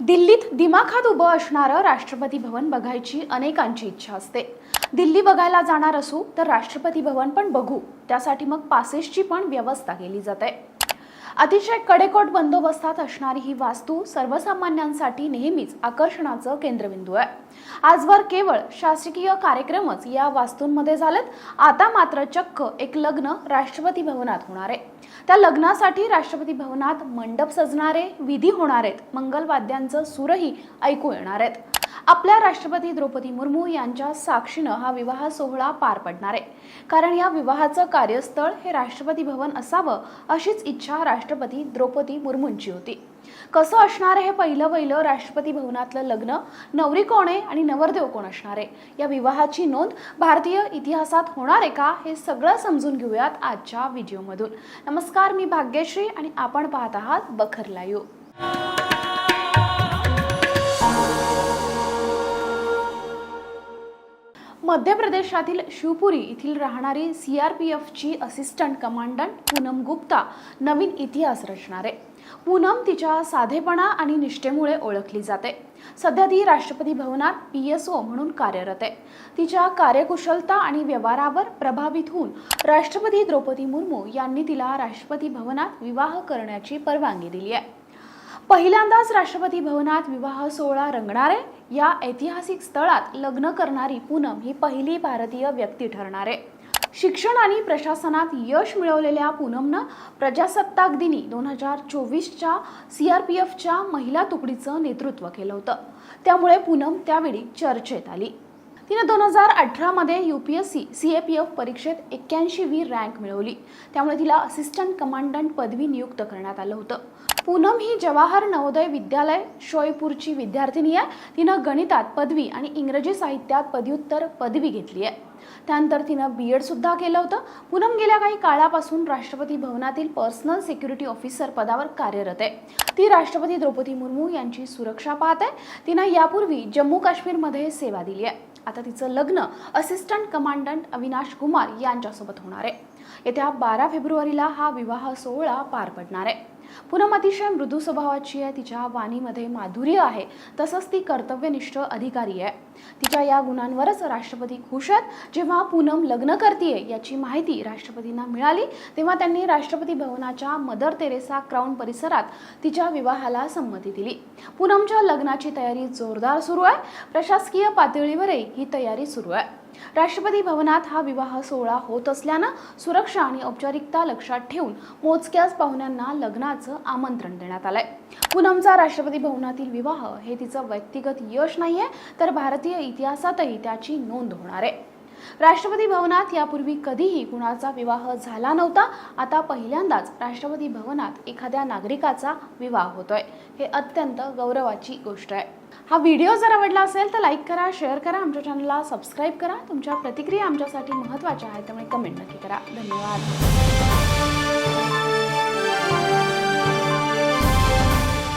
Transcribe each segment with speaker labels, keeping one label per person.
Speaker 1: दिल्लीत दिमाखात उभं असणारं राष्ट्रपती भवन बघायची अनेकांची इच्छा असते. दिल्ली बघायला जाणार असू तर राष्ट्रपती भवन पण बघू. त्यासाठी मग पासेसची पण व्यवस्था केली जाते. अतिशय कडेकोट बंदोबस्तात असणारी ही वास्तू सर्वसामान्यांसाठी नेहमीच आकर्षणाचं केंद्रबिंदू आहे. आजवर केवळ शासकीय कार्यक्रमच या वास्तूंमध्ये झालेत आता मात्र चक्क एक लग्न राष्ट्रपती भवनात होणार आहे. त्या लग्नासाठी राष्ट्रपती भवनात मंडप सजणारे विधी होणार आहेत मंगलवाद्यांचं सूरही ऐकू येणार आहेत. आपल्या राष्ट्रपती द्रौपदी मुर्मू यांच्या साक्षीनं हा विवाह सोहळा पार पडणार आहे. कारण या विवाहाचं कार्यस्थळ हे राष्ट्रपती भवन असावं अशीच इच्छा राष्ट्रपती द्रौपदी मुर्मूंची होती. कसं असणार हे पहिलं पहिलं राष्ट्रपती भवनातलं लग्न? नवरी कोण आहे आणि नवरदेव कोण असणार आहे? या विवाहाची नोंद भारतीय इतिहासात होणार आहे का हे सगळं समजून घेऊयात आजच्या व्हिडिओमधून. नमस्कार मी भाग्यश्री आणि आपण पाहत आहात बखर लाईव्ह. मध्य प्रदेशातील शिवपुरी येथील राहणारी सी आर पी एफची असिस्टंट कमांडंट पूनम गुप्ता नवीन इतिहास रचणार. आहे पूनम तिच्या साधेपणा आणि निष्ठेमुळे ओळखली जाते. सध्या ती राष्ट्रपती भवनात पी एस ओ म्हणून कार्यरत आहे. तिच्या कार्यकुशलता आणि व्यवहारावर प्रभावित होऊन राष्ट्रपती द्रौपदी मुर्मू यांनी तिला राष्ट्रपती भवनात विवाह करण्याची परवानगी दिली आहे. पहिल्यांदाच राष्ट्रपती भवनात विवाह सोहळा रंगणार आहे. या ऐतिहासिक स्थळात लग्न करणारी पूनम ही पहिली भारतीय व्यक्ती ठरणार आहे. शिक्षण आणि प्रशासनात यश मिळवलेल्या पूनमनं प्रजासत्ताक दिनी दोन हजार चोवीसच्या सी आर पी एफच्या महिला तुकडीचं नेतृत्व केलं होतं. त्यामुळे पूनम त्यावेळी चर्चेत आली. तिने दोन हजार अठरामध्ये U P S C C A P F परीक्षेत एक्क्याऐंशीवी रँक मिळवली. त्यामुळे तिला असिस्टंट कमांडंट पदवी नियुक्त करण्यात आलं होतं. पूनम ही जवाहर नवोदय विद्यालय शोयपूरची विद्यार्थिनी आहे. तिनं गणितात पदवी आणि इंग्रजी साहित्यात पदव्युत्तर पदवी घेतली आहे. त्यानंतर तिनं बी एडसुद्धा केलं होतं. पूनम गेल्या काही काळापासून राष्ट्रपती भवनातील पर्सनल सिक्युरिटी ऑफिसर पदावर कार्यरत आहे. ती राष्ट्रपती द्रौपदी मुर्मू यांची सुरक्षा पाहत आहे. तिनं यापूर्वी जम्मू काश्मीरमध्ये सेवा दिली आहे. आता तिचं लग्न असिस्टंट कमांडंट अविनाश कुमार यांच्यासोबत होणार आहे. येत्या बारा फेब्रुवारीला हा विवाह सोहळा पार पडणार आहे. पूनम अतिशय मृदू स्वभावाची आहे. तिच्या वाणीमध्ये माधुर्य आहे. तसंच ती कर्तव्यनिष्ठ अधिकारी आहे. तिच्या या गुणांवरच राष्ट्रपती खुश आहेत. जेव्हा पूनम लग्न करते याची माहिती राष्ट्रपतींना मिळाली तेव्हा त्यांनी राष्ट्रपती भवनाच्या मदर तेरेसा क्राऊन परिसरात तिच्या विवाहाला संमती दिली. पूनमच्या लग्नाची तयारी जोरदार सुरू आहे. प्रशासकीय पातळीवरही ही तयारी सुरू आहे. राष्ट्रपती भवनात हा विवाह सोहळा होत असल्यानं सुरक्षा आणि औपचारिकता लक्षात ठेवून मोजक्याच पाहुण्यांना लग्नाचं आमंत्रण देण्यात आलंय. पूनमचा राष्ट्रपती भवनातील विवाह हे तिचं व्यक्तिगत यश नाहीये तर भारतीय इतिहासातही त्याची नोंद होणार आहे. राष्ट्रपती भवनात यापूर्वी कधीही कुणाचा विवाह झाला नव्हता. आता पहिल्यांदाच राष्ट्रपती भवनात एखाद्या नागरिकाचा विवाह होतोय. हे अत्यंत गौरवाची गोष्ट आहे. हा व्हिडिओ जर आवडला असेल तर लाईक करा शेअर करा आमच्या चॅनलला सबस्क्राईब करा. तुमच्या प्रतिक्रिया आमच्यासाठी महत्त्वाच्या आहेत त्यामुळे कमेंट नक्की करा. धन्यवाद.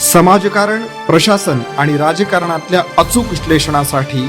Speaker 2: समाजकारण प्रशासन आणि राजकारणातल्या अचूक विश्लेषणासाठी